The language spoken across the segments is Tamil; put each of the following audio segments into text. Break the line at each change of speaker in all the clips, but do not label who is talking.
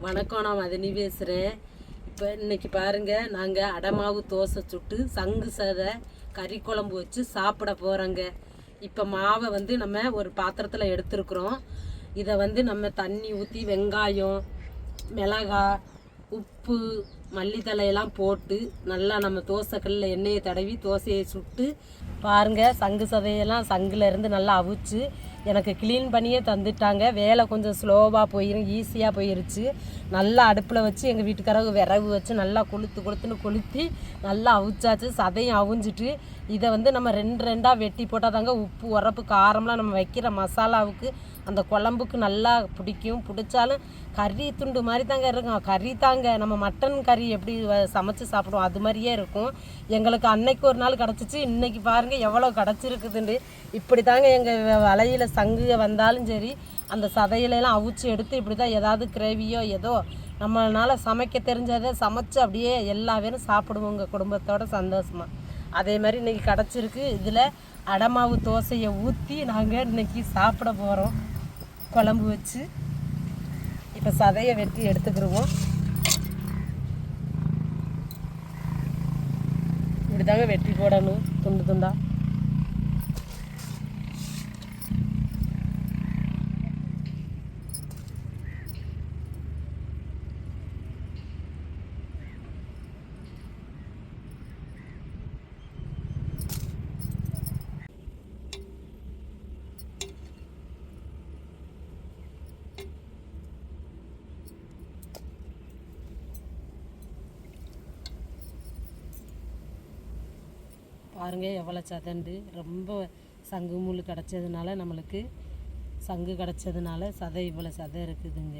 வணக்கம் நான் மதனி பேசுகிறேன் இப்போ இன்னைக்கு பாருங்க நாங்கள் அடமாவு தோசை சுட்டு சங்கு சதை கறி குழம்பு வச்சு சாப்பிட போகிறோங்க இப்போ மாவை வந்து நம்ம ஒரு பாத்திரத்தில் எடுத்துருக்குறோம். இதை வந்து நம்ம தண்ணி ஊற்றி வெங்காயம் மிளகாய் உப்பு மல்லித்தலையெல்லாம் போட்டு நல்லா நம்ம தோசைக்கல்லில் எண்ணெயை தடவி தோசையை சுட்டு பாருங்க சங்கு சதையெல்லாம் சங்குலேருந்து நல்லா அவிச்சு எனக்கு க்ளீன் பண்ணியே தந்துட்டாங்க. வேலை கொஞ்சம் ஸ்லோவாக போயிரும் ஈஸியாக போயிருச்சு. நல்லா அடுப்பில் வச்சு எங்கள் வீட்டுக்காரங்க விறகு வச்சு நல்லா கொளுத்து கொளுத்துன்னு கொளுத்தி நல்லா அவிச்சாச்சு. சதையும் அவிஞ்சிட்டு இதை வந்து நம்ம ரெண்டு ரெண்டாக வெட்டி போட்டால் தாங்க உப்பு உரப்பு காரம்லாம் நம்ம வைக்கிற மசாலாவுக்கு அந்த குழம்புக்கு நல்லா பிடிக்கும். பிடிச்சாலும் கறி துண்டு மாதிரி தாங்க இருக்கும். கறி தாங்க. நம்ம மட்டன் கறி எப்படி வ- சமைச்சு சாப்பிடுவோம் அது மாதிரியே இருக்கும். எங்களுக்கு அன்னைக்கு ஒரு நாள் கிடச்சிச்சு. இன்னைக்கு பாருங்க எவ்வளோ கிடச்சிருக்குதுண்டு இப்படி தாங்க எங்கள் வலையில் சங்கு வந்தாலும் சரி அந்த சதையிலலாம் அவிச்சு எடுத்து இப்படி தான் ஏதாவது கிரேவியோ ஏதோ நம்மளால சமைக்க தெரிஞ்சதை சமைச்சு அப்படியே எல்லா பேரும் சாப்பிடுவோங்க குடும்பத்தோட சந்தோஷமாக அதே மாதிரி இன்னைக்கு கிடச்சிருக்கு. இதில் அடமாவு தோசையை ஊற்றி நாங்கள் இன்னைக்கு சாப்பிட போகிறோம் குழம்பு வச்சு. இப்போ சதையை வெட்டி எடுத்துக்கிருவோம். இப்படி தாங்க வெட்டி போடணும். துண்டு துண்டாக பாருங்க எவ்வளோ சதண்டு. ரொம்ப சங்கு முள் கிடச்சதுனால நம்மளுக்கு சங்கு கிடச்சதுனால சதை இவ்வளோ சதை இருக்குதுங்க.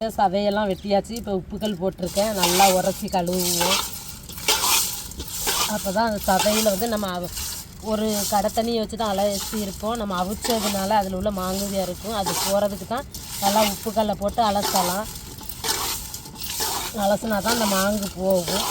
சதையெல்லாம் வெட்டியாச்சு. இப்போ உப்புக்கல் போட்டிருக்கேன். நல்லா உரைச்சி கழுவுவோம். அப்போ தான் அந்த சதையில் வந்து நம்ம அவ- ஒரு கடை தண்ணியை வச்சு தான் அலசி இருப்போம். நம்ம அவிச்சதுனால அதில் உள்ள மாங்குதியாக இருக்கும். அது போகிறதுக்கு தான் நல்லா உப்புக்கல்லை போட்டு அலசலாம். அலசினா தான் அந்த மாங்கு போகும்.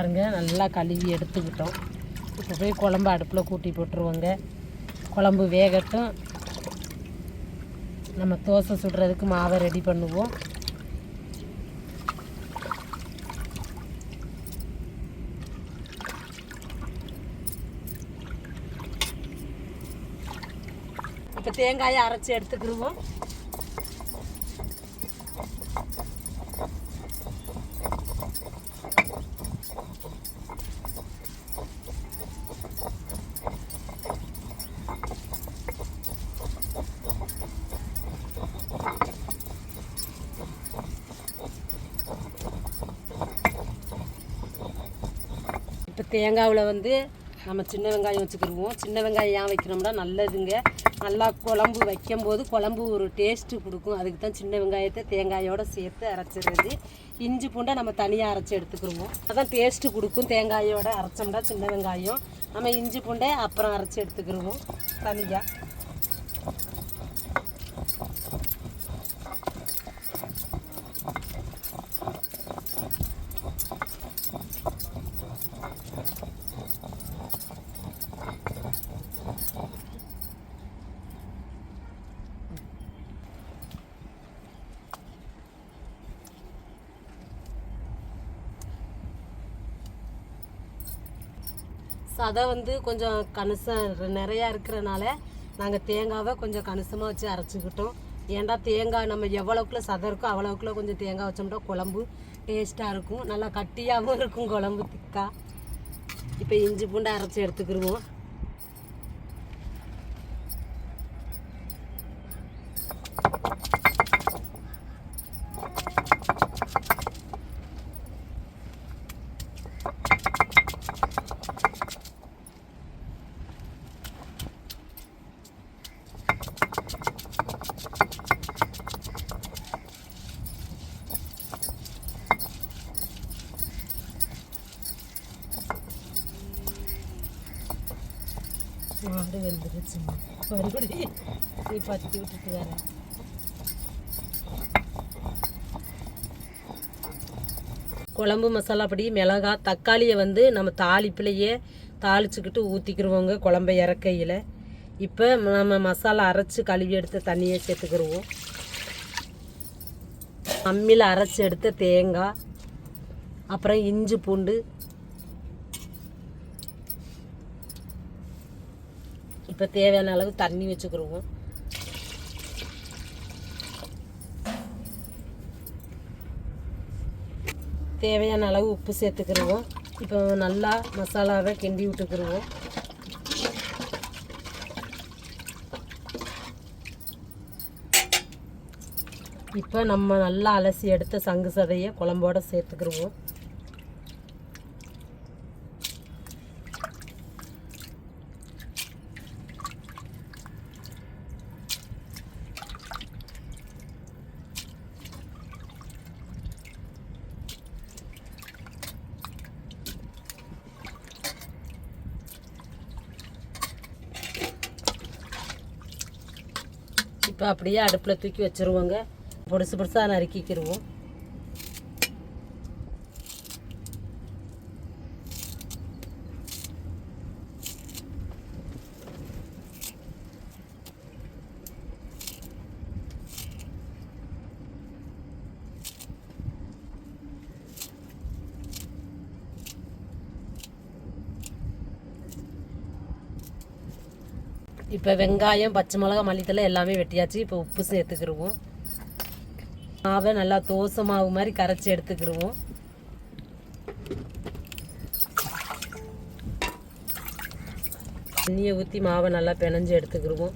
பாருங்க நல்லா கழுவி எடுத்துக்கிட்டோம். இப்போ போய் குழம்பு அடுப்பில் கூட்டி போட்டுருவோங்க. குழம்பு வேகட்டும். நம்ம தோசை சுடுறதுக்கு மாவை ரெடி பண்ணுவோம். இப்போ தேங்காயை அரைச்சி எடுத்துக்கிடுவோம் தேங்காவில் வந்து நம்ம சின்ன வெங்காயம் வச்சுக்கிடுவோம் சின்ன வெங்காயம் ஏன் வைக்கிறோம்னா நல்லதுங்க. நல்லா குழம்பு வைக்கும்போது குழம்பு ஒரு டேஸ்ட்டு கொடுக்கும். அதுக்கு தான் சின்ன வெங்காயத்தை தேங்காயோடு சேர்த்து அரைச்சிடுறது. இஞ்சி பூண்டை நம்ம தனியாக அரைச்சி எடுத்துக்கிடுவோம் அதான் டேஸ்ட்டு கொடுக்கும். தேங்காயோடு அரைச்சோம்னா சின்ன வெங்காயம். நம்ம இஞ்சி பூண்டை அப்புறம் அரைச்சி எடுத்துக்கிடுவோம் தனியாக ஸோ அதை வந்து கொஞ்சம் கணிசம் நிறையா இருக்கிறனால நாங்கள் தேங்காவை கொஞ்சம் கணிசமாக வச்சு அரைச்சிக்கிட்டோம். ஏன்டா தேங்காய் நம்ம எவ்வளோக்குள்ள சதை இருக்கோ அவ்வளோக்குள்ள கொஞ்சம் தேங்காய் வச்சோம்னா குழம்பு டேஸ்ட்டாக இருக்கும். நல்லா கட்டியாகவும் இருக்கும் குழம்பு திக்கா. இப்போ இஞ்சி பூண்டு அரைச்சி எடுத்துக்கிடுவோம் மறுபடியும் நீ பத்தி விட்டுட்டு வர குழம்பு மசாலா பொடி மிளகாய் தக்காளியை வந்து நம்ம தாளிப்புலையே தாளிச்சுக்கிட்டு ஊற்றிக்கிருவோங்க குழம்பை இறக்கையில். இப்போ நம்ம மசாலா அரைச்சி கழுவி எடுத்த தண்ணியை சேர்த்துக்கிருவோம். அம்மியில் அரைச்சி எடுத்த தேங்காய் அப்புறம் இஞ்சி பூண்டு இப்போ தேவையான அளவு தண்ணி வச்சுக்கிருவோம். தேவையான அளவு உப்பு சேர்த்துக்கிருவோம். இப்போ நல்லா மசாலாவை கிண்டி விட்டுக்கிருவோம். இப்போ நம்ம நல்லா அலசி எடுத்த சங்கு சதையை குழம்போட சேர்த்துக்கிருவோம். இப்போ அப்படியே அடுப்பில் தூக்கி வச்சுருவோங்க. பொடுசு பொடுசாக நறுக்கிக்கிடுவோம் இப்போ வெங்காயம் பச்சை மிளகா மல்லித்தலை எல்லாமே வெட்டியாச்சு. இப்போ உப்பு சேர்த்துக்கிடுவோம் மாவை நல்லா தோசை மாவு மாதிரி கரைச்சி எடுத்துக்கிடுவோம் தண்ணியை ஊற்றி மாவை நல்லா பிணைஞ்சு எடுத்துக்கிடுவோம்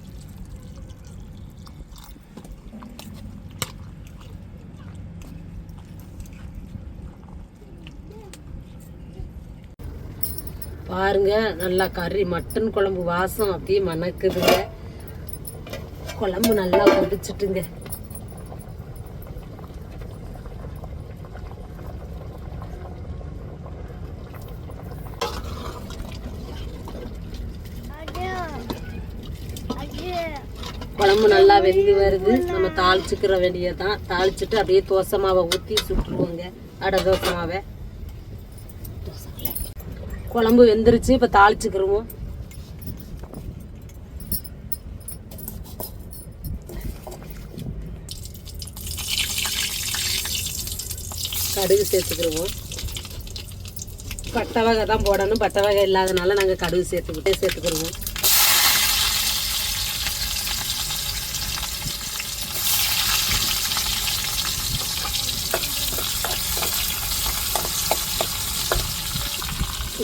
பாருங்க நல்லா கறி மட்டன் குழம்பு வாசம் அப்படியே மணக்குதுங்க. குழம்பு நல்லா கொதிச்சுட்டுங்க. குழம்பு நல்லா வெந்து வருது. நம்ம தாளிச்சுக்கிற வேண்டியதான் தாளிச்சுட்டு அப்படியே தோசை மாவை ஊற்றி சுட்டுருவோங்க. அடை தோசை மாவை. குழம்பு வெந்துருச்சு இப்போ தாளிச்சுக்கிருவோம். கடுகு சேர்த்துக்கிருவோம். பட்டை வகை தான் போடணும். பட்டை வகை இல்லாதனால நாங்கள் கடுகு சேர்த்துக்கிட்டே சேர்த்துக்கிருவோம்.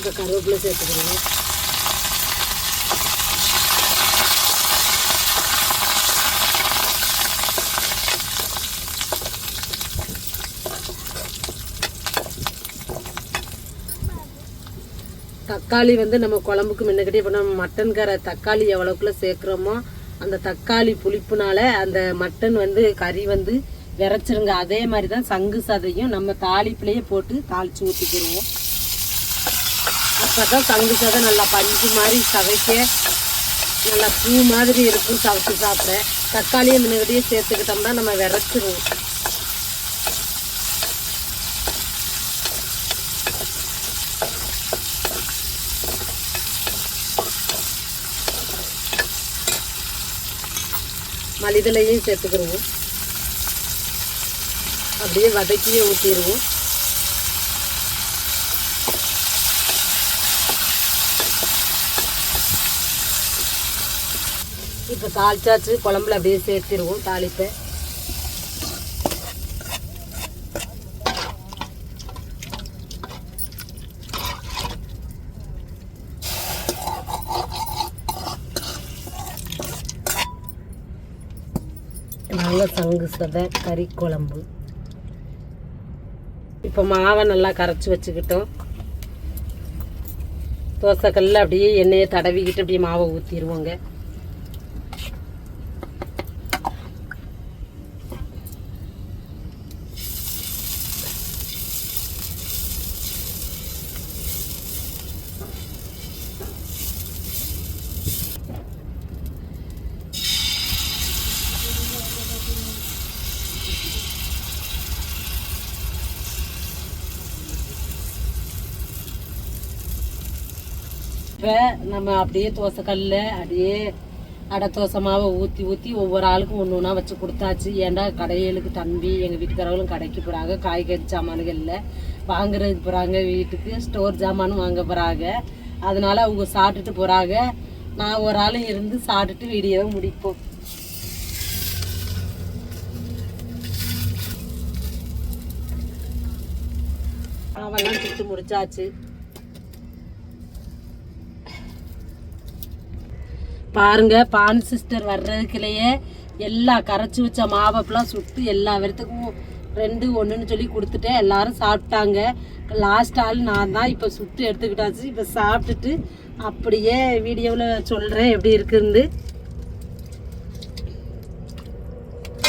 இப்போ கருவேப்பிலை சேர்த்துக்கிறோம் தக்காளி வந்து நம்ம குழம்புக்கு முன்னக்கிட்டே இப்போ நம்ம மட்டன் கரை தக்காளி எவ்வளோக்குள்ள சேர்க்குறோமோ அந்த தக்காளி புளிப்புனால அந்த மட்டன் வந்து கறி வந்து விரைச்சிருங்க. அதே மாதிரி தான் சங்கு சதையும் நம்ம தாளிப்புலேயே போட்டு தாளித்து ஊற்றிக்கிடுவோம் அப்போ தான் சங்கு சதை நல்லா பஞ்சு மாதிரி சதைக்க நல்லா பூ மாதிரி இருக்கும் சமைச்சு சாப்பிட. தக்காளியை முன்னாடியே சேர்த்துக்கிட்டோம்னா நம்ம விரைச்சிருவோம் மளிதலையும் சேர்த்துக்கிடுவோம் அப்படியே வதக்கியே ஊற்றிடுவோம் இப்போ தாளிச்சாச்சு குழம்புல அப்படியே சேர்த்திருவோம் தாளிப்பை. நாங்கள் சங்கு சதை கறி குழம்பு. இப்போ மாவை நல்லா கரைச்சி வச்சுக்கிட்டோம். தோசைக்கல்லில் அப்படியே எண்ணெயை தடவிக்கிட்டு அப்படியே மாவை ஊற்றிடுவோங்க இப்போ நம்ம அப்படியே தோசைக்கல்ல அப்படியே அடை தோசை மாவை ஊற்றி ஊற்றி ஒவ்வொரு ஆளுக்கும் ஒன்று ஒன்றா வச்சு கொடுத்தாச்சு. ஏன்டா கடைகளுக்கு தம்பி எங்கள் வீட்டுக்காரங்களும் கடைக்கு போகிறாங்க காய்கறி சாமான்களில் வாங்குறதுக்கு போகிறாங்க வீட்டுக்கு ஸ்டோர் ஜாமானும் வாங்க போகிறாங்க அதனால் அவங்க சாப்பிட்டுட்டு போகிறாங்க நான் ஒரு ஆளும் இருந்து சாப்பிட்டுட்டு வீடியோவை முடிப்போம். அவெல்லாம் சுட்டு முடிச்சாச்சு. பாருங்க பான் சிஸ்டர் வர்றதுக்குள்ளேயே எல்லா கரைச்சி வச்ச மாவப்பெல்லாம் சுட்டு எல்லா பேர்த்துக்கும் ரெண்டு ஒன்றுன்னு சொல்லி கொடுத்துட்டேன். எல்லாரும் சாப்பிட்டாங்க. லாஸ்ட் ஆள் நான் தான் இப்போ சுட்டு எடுத்துக்கிட்டாச்சு. இப்போ சாப்பிட்டுட்டு அப்படியே வீடியோவில் சொல்கிறேன் எப்படி இருக்குன்னு.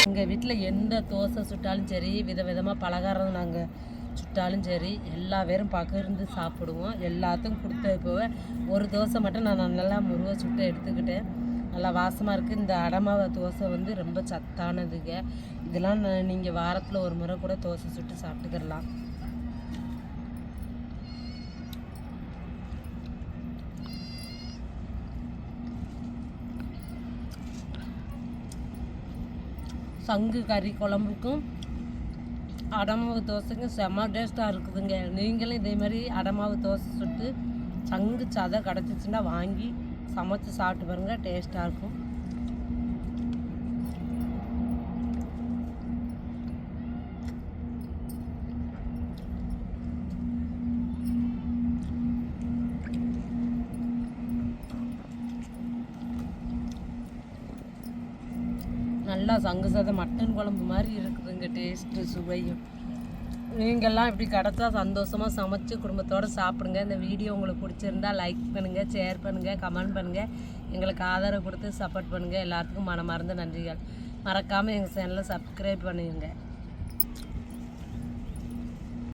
எங்கள் வீட்டில் எந்த தோசை சுட்டாலும் சரி விதவிதமாக பலகாரம் நாங்கள் சுட்டாலும் சரி எல்லா பேரும் பகிர்ந்து சாப்பிடுவோம். எல்லாத்துக்கும் கொடுத்த போக ஒரு தோசை மட்டும் நான் நல்லா முருகை சுட்டு எடுத்துக்கிட்டேன் நல்லா வாசமாக இருக்குது இந்த அடமாவை தோசை வந்து ரொம்ப சத்தானதுங்க. இதெல்லாம் நீங்கள் வாரத்தில் ஒரு முறை கூட தோசை சுட்டு சாப்பிட்டுக்கிடலாம். சங்கு கறி குழம்புக்கும் அடமாவு தோசைக்கும் செம்ம டேஸ்ட்டாக இருக்குதுங்க. நீங்களும் இதே மாதிரி அடமாவு தோசை சுட்டு சங்கு சதை கிடச்சிச்சின்னா வாங்கி சமைச்சு சாப்பிட்டு பாருங்க டேஸ்ட்டாக இருக்கும். நல்லா சங்கு சதை மட்டன் குழம்பு மாதிரி இருக்குதுங்க டேஸ்ட்டு சுவையும். நீங்கள்லாம் இப்படி கிடச்சா சந்தோஷமாக சமைச்சு குடும்பத்தோடு சாப்பிடுங்க. இந்த வீடியோ உங்களுக்கு பிடிச்சிருந்தா லைக் பண்ணுங்கள் ஷேர் பண்ணுங்கள் கமெண்ட் பண்ணுங்கள் எங்களுக்கு ஆதரவு கொடுத்து சப்போர்ட் பண்ணுங்கள் எல்லாத்துக்கும் மனமார்ந்த நன்றிகள். மறக்காமல் எங்கள் சேனலை சப்ஸ்கிரைப் பண்ணிடுங்க.